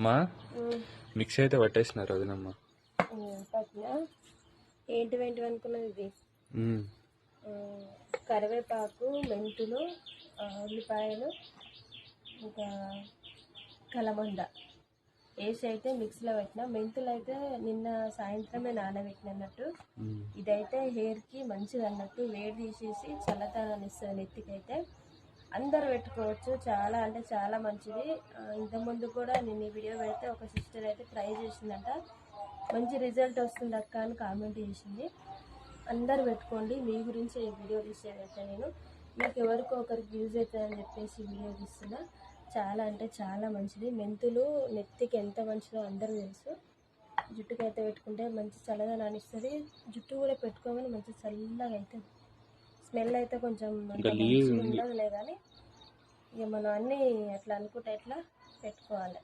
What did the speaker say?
అమ్మా మిక్సీ అయితే పట్టేసినారు వదినమ్మ. ఏంటివి ఏంటివి అనుకున్నది ఇది? కరివేపాకు మెంతులు ఉల్లిపాయలు ఇంకా కలమంద వేసి అయితే మిక్సీలో పెట్టిన. మెంతులు అయితే నిన్న సాయంత్రమే నానబెట్టినట్టు ఉమ్. ఇదైతే హెయిర్కి మంచిది అన్నట్టు వేడి తీసేసి చల్లతనాన్ని ఇస్తుంది నెత్తికైతే. అందరు పెట్టుకోవచ్చు. చాలా అంటే చాలా మంచిది. ఇంతకుముందు కూడా నేను ఈ వీడియో పెడితే ఒక సిస్టర్ అయితే ట్రై చేసిందంట. మంచి రిజల్ట్ వస్తుంది అక్క అని కామెంట్ చేసింది. అందరు పెట్టుకోండి. మీ గురించి ఈ వీడియో తీసేదైతే నేను. మీకు ఎవరికో ఒకరికి యూజ్ అవుతుందని చెప్పేసి వీడియో తీస్తున్నా. చాలా అంటే చాలా మంచిది. మెంతులు నెత్తికి ఎంత మంచిదో అందరూ తెలుసు. జుట్టుకి అయితే పెట్టుకుంటే మంచి చల్లదనాన్ని ఇస్తుంది జుట్టు కూడా పెట్టుకోగానే మంచి చల్లగా అవుతుంది స్మెల్ అయితే కొంచెం. ఉండదులే కానీ ఇక మనం అన్నీ అట్లా అనుకుంటే ఎట్లా పెట్టుకోవాలి?